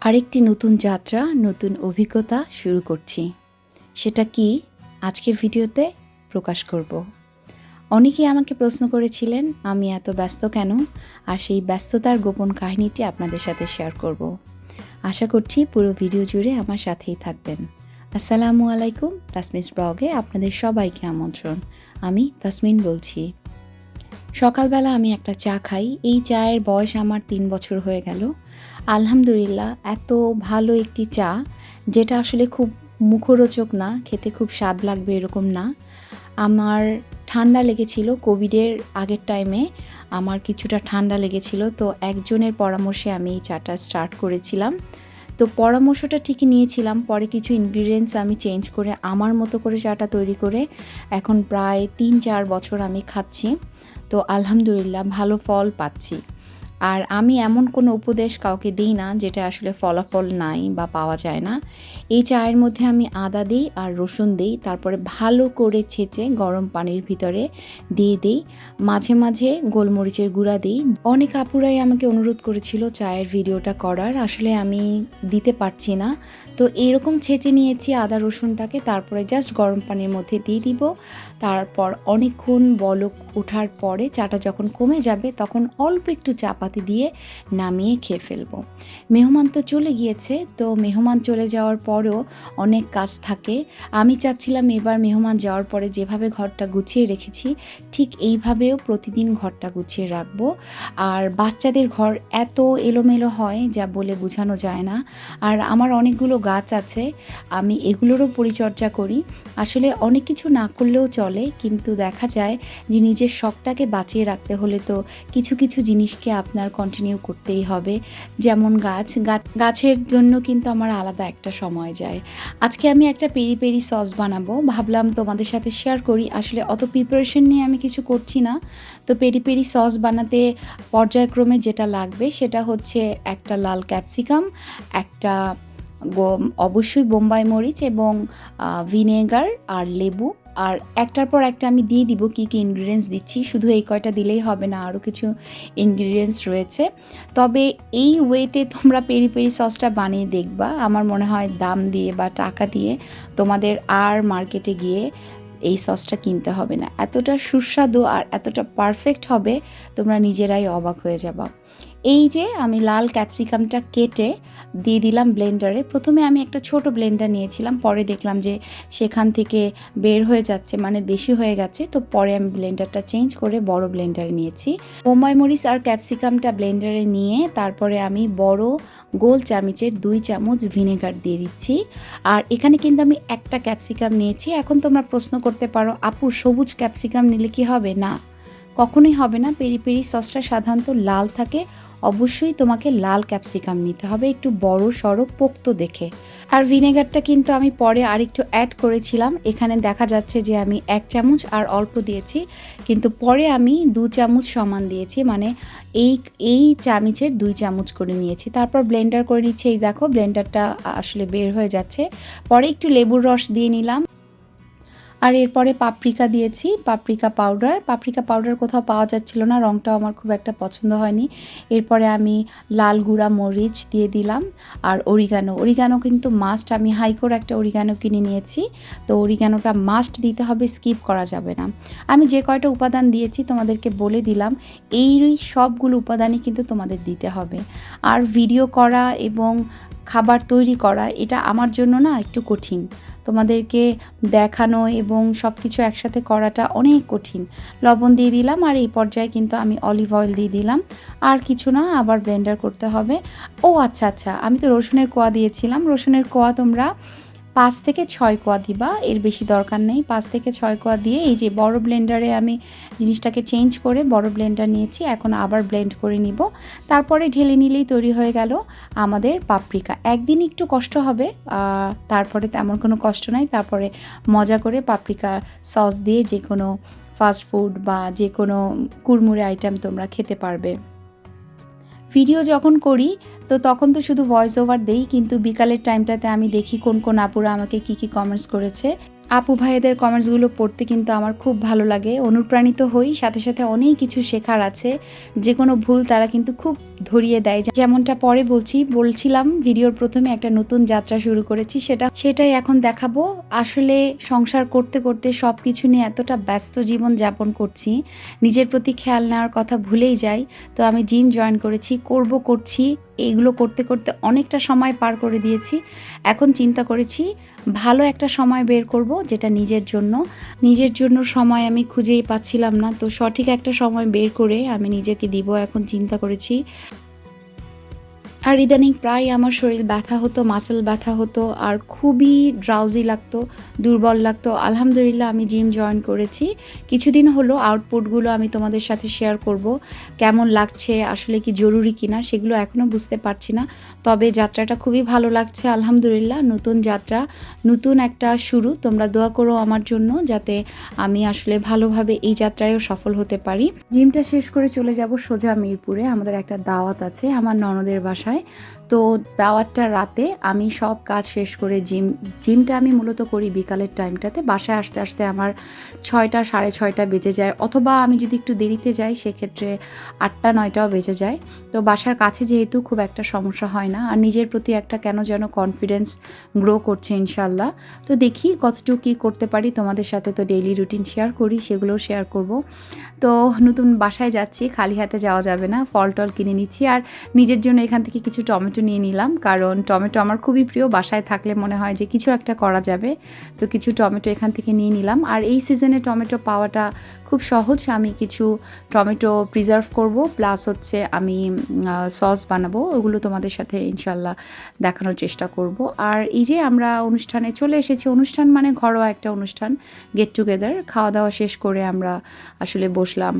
আরেকটি নতুন যাত্রা, নতুন অভিজ্ঞতা শুরু করছি। সেটা কি? আজকের ভিডিওতে প্রকাশ করব। অনেকেই আমাকে প্রশ্ন করেছিলেন, আমি এত ব্যস্ত কেন? আর সেই ব্যস্ততার গোপন কাহিনীটি আপনাদের সাথে শেয়ার করব। আশা করছি পুরো ভিডিও জুড়ে আমার সাথেই থাকবেন। আসসালামু আলাইকুম, তাসমিস ব্লগে আপনাদের সবাইকে আমন্ত্রণ। আমি তাসমিন বলছি। সকালবেলা আমি একটা চা খাই। এই চায়ের বয়স আমার তিন বছর হয়ে গেল। আলহামদুলিল্লাহ, এত ভালো একটি চা, যেটা আসলে খুব মুখরোচক না, খেতে খুব স্বাদ লাগবে এরকম না। আমার ঠান্ডা লেগেছিল কোভিডের আগের টাইমে আমার কিছুটা ঠান্ডা লেগেছিল, তো একজনের পরামর্শে আমি এই চাটা স্টার্ট করেছিলাম। তো পরামর্শটা ঠিকই নিয়েছিলাম, পরে কিছু ইনগ্রিডিয়েন্টস আমি চেঞ্জ করে আমার মতো করে চাটা তৈরি করে এখন প্রায় তিন চার বছর আমি খাচ্ছি। তো আলহামদুলিল্লাহ, ভালো ফল পাচ্ছি। আর আমি এমন কোনো উপদেশ কাউকে দিই না যেটা আসলে ফলাফল নাই বা পাওয়া যায় না। এই চায়ের মধ্যে আমি আদা দিই আর রসুন দিই, তারপরে ভালো করে ছেঁচে গরম পানির ভিতরে দিয়ে দিই। মাঝে মাঝে গোলমরিচের গুঁড়া দিই। অনেক আপুরাই আমাকে অনুরোধ করেছিল চায়ের ভিডিওটা করার, আসলে আমি দিতে পারছি না। তো এরকম ছেঁচে নিয়েছি আদা রসুনটাকে, তারপরে জাস্ট গরম পানির মধ্যে দিয়ে দিব। তারপর অনেকক্ষণ বলক ওঠার পরে চাটা যখন কমে যাবে, তখন অল্প একটু চা পাতি দিয়ে নামিয়ে খেয়ে ফেলব। মেহমান তো চলে গিয়েছে, তো মেহমান চলে যাওয়ার পরেও অনেক কাজ থাকে। আমি চাচ্ছিলাম এবার মেহমান যাওয়ার পরে যেভাবে ঘরটা গুছিয়ে রেখেছি, ঠিক এইভাবেও প্রতিদিন ঘরটা গুছিয়ে রাখব। আর বাচ্চাদের ঘর এত এলোমেলো হয় যা বলে বোঝানো যায় না। আর আমার অনেকগুলো গাছ আছে, আমি এগুলোরও পরিচর্যা করি। আসলে অনেক কিছু না করলেও চলে, কিন্তু দেখা যায় যে নিজের শখটাকে বাঁচিয়ে রাখতে হলে তো কিছু কিছু জিনিসকে আপনার কন্টিনিউ করতেই হবে। যেমন গাছ গাছের জন্য কিন্তু আমার আলাদা একটা সময় যায়। আজকে আমি একটা পেরি পেরি সস বানাবো। ভাবলাম তোমাদের সাথে শেয়ার করি। আসলে অত প্রিপারেশন নিয়ে আমি কিছু করছি না। তো পেরি পেরি সস বানাতে পর্যায়ক্রমে যেটা লাগবে সেটা হচ্ছে একটা লাল ক্যাপসিকাম একটা অবশ্যই বোম্বাই মরিচ এবং ভিনেগার আর লেবু। আর একটার পর একটা আমি দিয়ে দিব কী কী ইনগ্রিডিয়েন্টস দিচ্ছি। শুধু এই কয়টা দিলেই হবে না আরও কিছু ইনগ্রিডিয়েন্টস রয়েছে। তবে এই ওয়েতে তোমরা পেরি পেরি সসটা বানিয়ে দেখবা। আমার মনে হয় দাম দিয়ে বা টাকা দিয়ে তোমাদের আর মার্কেটে গিয়ে এই সসটা কিনতে হবে না। এতটা সুস্বাদু আর এতটা পারফেক্ট হবে, তোমরা নিজেরাই অবাক হয়ে যাবা। এই যে আমি লাল ক্যাপসিকামটা কেটে দিয়ে দিলাম ব্লেন্ডারে। প্রথমে আমি একটা ছোট ব্লেন্ডার নিয়েছিলাম, পরে দেখলাম যে সেখান থেকে বের হয়ে যাচ্ছে মানে বেশি হয়ে গেছে। তো পরে আমি ব্লেন্ডারটা চেঞ্জ করে বড় ব্লেন্ডারে নিয়েছি। বোম্বাই মরিচ আর ক্যাপসিকামটা ব্লেন্ডারে নিয়ে তারপরে আমি বড় গোল চামচের দুই চামচ ভিনেগার দিয়ে দিচ্ছি। আর এখানে কিন্তু আমি একটা ক্যাপসিকাম নিয়েছি। এখন তোমরা প্রশ্ন করতে পারো, আপু, সবুজ ক্যাপসিকাম নিলে কি হবে? না। কখনোই হবে না। পেরি পেরি সসটা সাধারণত লাল থাকে। অবশ্যই তোমাকে লাল ক্যাপসিকাম নিতে হবে। একটু বড় সড়ো পোক্ত দেখে। আর ভিনেগারটা কিন্তু আমি পরে আরেকটু অ্যাড করেছিলাম। এখানে দেখা যাচ্ছে যে আমি এক চামচ আর অল্প দিয়েছি। কিন্তু পরে আমি দু চামচ সমান দিয়েছি। মানে এই এই চামচের দুই চামচ করে নিয়েছি। তারপর ব্লেন্ডার করে নিচ্ছি। এই দেখো ব্লেন্ডারটা আসলে বের হয়ে যাচ্ছে। পরে একটু লেবুর রস দিয়ে নিলাম। আর এরপরে পাপরিকা দিয়েছি পাপরিকা পাউডার পাপরিকা পাউডার কোথাও পাওয়া যাচ্ছিল না রঙটাও আমার খুব একটা পছন্দ হয়নি। এরপরে আমি লাল গুঁড়া মরিচ দিয়ে দিলাম আর অরিগানো অরিগানো কিন্তু মাস্ট আমি হাইকোর একটা অরিগানো কিনে নিয়েছি। তো অরিগানোটা মাস্ট দিতে হবে স্কিপ করা যাবে না। আমি যে কয়টা উপাদান দিয়েছি তোমাদেরকে বলে দিলাম এই সবগুলো উপাদানই কিন্তু তোমাদের দিতে হবে। আর ভিডিও করা এবং খাবার তৈরি করা, এটা আমার জন্য না একটু কঠিন। তোমাদেরকে দেখানো এবং সব কিছু একসাথে করাটা অনেক কঠিন। লবণ দিয়ে দিলাম আর এই পর্যায়ে কিন্তু আমি অলিভ অয়েল দিয়ে দিলাম। আর কিছু না, আবার ব্লেন্ডার করতে হবে। ও আচ্ছা আচ্ছা আমি তো রসুনের কোয়া দিয়েছিলাম। রসুনের কোয়া তোমরা পাঁচ থেকে ছয় কোয়া দিবা, এর বেশি দরকার নেই। পাঁচ থেকে ছয় কোয়া দিয়ে এই যে বড় ব্লেন্ডারে আমি জিনিসটাকে চেঞ্জ করে বড় ব্লেন্ডার নিয়েছি, এখন আবার ব্লেন্ড করে নিব। তারপরে ঢেলে নিলেই তৈরি হয়ে গেল আমাদের পাপরিকা একদিন একটু কষ্ট হবে তারপরে তেমন কোনো কষ্ট নাই। তারপরে মজা করে পাপরিকা সস দিয়ে যে কোনো ফাস্ট ফুড বা যে কোনো কুড়মুড়ে আইটেম তোমরা খেতে পারবে। ভিডিও যখন করি তো তখন তো শুধু ভয়েস ওভার দেই, কিন্তু বিকালের টাইমটাতে আমি দেখি কোন কোন আপুরা আমাকে কি কি কমেন্টস করেছে। আপু ভাইদের কমেন্টসগুলো পড়তে কিন্তু আমার খুব ভালো লাগে। অনুপ্রাণিত হই, সাথে সাথে অনেক কিছু শেখার আছে। যে কোনো ভুল তারা কিন্তু খুব ধরিয়ে দেয়। যেমনটা পরে বলছি, বলছিলাম ভিডিওর প্রথমে একটা নতুন যাত্রা শুরু করেছি। সেটা সেটাই এখন দেখাবো। আসলে সংসার করতে করতে সব কিছু নিয়ে এতটা ব্যস্ত জীবন যাপন করছি, নিজের প্রতি খেয়াল নেওয়ার কথা ভুলেই যাই। তো আমি জিম জয়েন করেছি, করব, করছি। এগুলো করতে করতে অনেকটা সময় পার করে দিয়েছি। এখন চিন্তা করেছি, ভালো একটা সময় বের করব যেটা নিজের জন্য। নিজের জন্য সময় আমি খুঁজেই পাচ্ছিলাম না। তো সঠিক একটা সময় বের করে আমি নিজেকে দিব। এখন চিন্তা করেছি আর ইদানিং প্রায় আমার শরীর ব্যথা হতো মাসেল ব্যথা হতো, আর খুবই ড্রাউজি লাগতো, দুর্বল লাগতো। আলহামদুলিল্লাহ আমি জিম জয়েন করেছি। কিছুদিন হলো আউটপুটগুলো আমি তোমাদের সাথে শেয়ার করব। কেমন লাগছে, আসলে কি জরুরি কিনা, সেগুলো এখনও বুঝতে পারছি না। তবে যাত্রাটা খুবই ভালো লাগছে, আলহামদুলিল্লাহ। নতুন যাত্রা, নতুন একটা শুরু। তোমরা দোয়া করো আমার জন্য যাতে আমি আসলে ভালোভাবে এই যাত্রায়ও সফল হতে পারি। জিমটা শেষ করে চলে যাব সোজা মিরপুরে। আমাদের একটা দাওয়াত আছে, আমার ননদের বাসায়। তো দাওয়াতটা রাতে আমি সব কাজ শেষ করে জিম, জিমটা আমি মূলত করি বিকালের টাইমটাতে। বাসায় আসতে আসতে আমার ছয়টা, সাড়ে ছয়টা বেজে যায়। অথবা আমি যদি একটু দেরিতে যাই, সেক্ষেত্রে আটটা, নয়টাও বেজে যায়। তো বাসার কাছে যেহেতু খুব একটা সমস্যা হয় না, আর নিজের প্রতি একটা কেন যেন কনফিডেন্স গ্রো করছে ইনশাল্লাহ তো দেখি কতটুকু কী করতে পারি। তোমাদের সাথে তো ডেইলি রুটিন শেয়ার করি, সেগুলোও শেয়ার করব। তো নতুন বাসায় যাচ্ছি, খালি হাতে যাওয়া যাবে না ফল টল কিনে নিচ্ছি। আর নিজের জন্য এখান থেকে কিছু টমেটো নিয়ে নিলাম, কারণ টমেটো আমার খুবই প্রিয়, বাসায় থাকলে মনে হয় যে কিছু একটা করা যাবে। তো কিছু টমেটো এখান থেকে নিয়ে নিলাম, আর এই সিজনে টমেটো পাওয়াটা খুব সহজ, আমি কিছু টমেটো প্রিজার্ভ করব প্লাস হচ্ছে আমি সস বানাবো, ওগুলো তোমাদের সাথে ইনশাল্লাহ দেখানোর চেষ্টা করব। আর এই যে আমরা অনুষ্ঠানে চলে এসেছি, অনুষ্ঠান মানে ঘরোয়া একটা অনুষ্ঠান গেট টুগেদার খাওয়া দাওয়া শেষ করে আমরা আসলে বসলাম।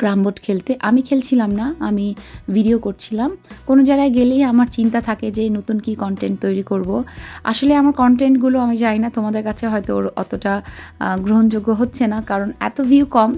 ক্রামবোর্ড খেলতে। আমি খেলছিলাম না, আমি ভিডিও করছিলাম। কোনো জায়গায় গেলেই আমার চিন্তা থাকে যে নতুন কি কন্টেন্ট তৈরি করব। আসলে আমার কন্টেন্টগুলো আমি জানি না, তোমাদের কাছে হয়তো ওর অতটা গ্রহণযোগ্য হচ্ছে না, কারণ এত ভিউ কম।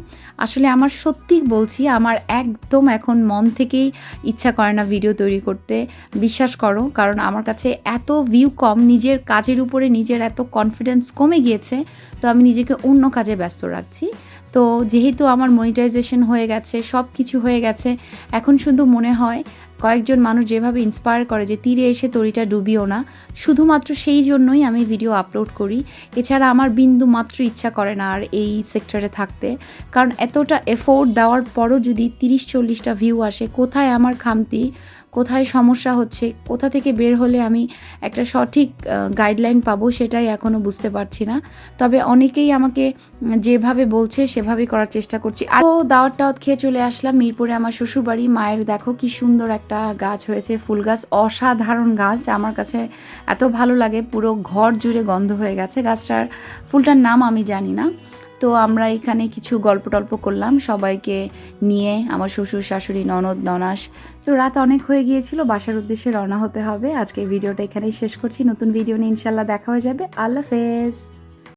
আসলে আমার সত্যি বলছি, আমার একদম এখন মন থেকেই ইচ্ছা করে না ভিডিও তৈরি করতে। বিশ্বাস করো, কারণ আমার কাছে এত ভিউ কম, নিজের কাজের উপরে নিজের এত কনফিডেন্স কমে গিয়েছে, তো আমি নিজেকে অন্য কাজে ব্যস্ত রাখছি। তো যেহেতু আমার মনিটাইজেশন হয়ে গেছে সব কিছু হয়ে গেছে, এখন শুধু মনে হয় কয়েকজন মানুষ যেভাবে ইন্সপায়ার করে যে তীরে এসে তরিটা ডুবিও না, শুধুমাত্র সেই জন্যই আমি ভিডিও আপলোড করি। এছাড়া আমার বিন্দু মাত্র ইচ্ছা করে না আর এই সেক্টরে থাকতে। কারণ এতটা এফোর্ট দেওয়ার পরও যদি তিরিশ চল্লিশটা ভিউ আসে, কোথায় আমার খামতি? কোথায় সমস্যা হচ্ছে, কোথা থেকে বের হলে আমি একটা সঠিক গাইডলাইন পাবো সেটাই এখনও বুঝতে পারছি না। তবে অনেকেই আমাকে যেভাবে বলছে সেভাবেই করার চেষ্টা করছি। আর দাওয়াত টাওয়াত খেয়ে চলে আসলাম মিরপুরে আমার শ্বশুরবাড়ি। মায়ের দেখো কি সুন্দর একটা গাছ হয়েছে, ফুল গাছ, অসাধারণ গাছ। আমার কাছে এত ভালো লাগে, পুরো ঘর জুড়ে গন্ধ হয়ে গেছে। গাছটার ফুলটার নাম আমি জানি না। তো আমরা এখানে কিছু গল্প টল্প করলাম। সবাইকে নিয়ে আমার শ্বশুর শাশুড়ি ননদ ননাস তো রাত অনেক হয়ে গিয়েছিল, বাসার উদ্দেশ্যে রওনা হতে হবে। আজকের ভিডিওটা এখানেই শেষ করছি। নতুন ভিডিও নিয়ে ইনশাল্লাহ দেখা হয়ে যাবে। আল্লাহ হাফেজ।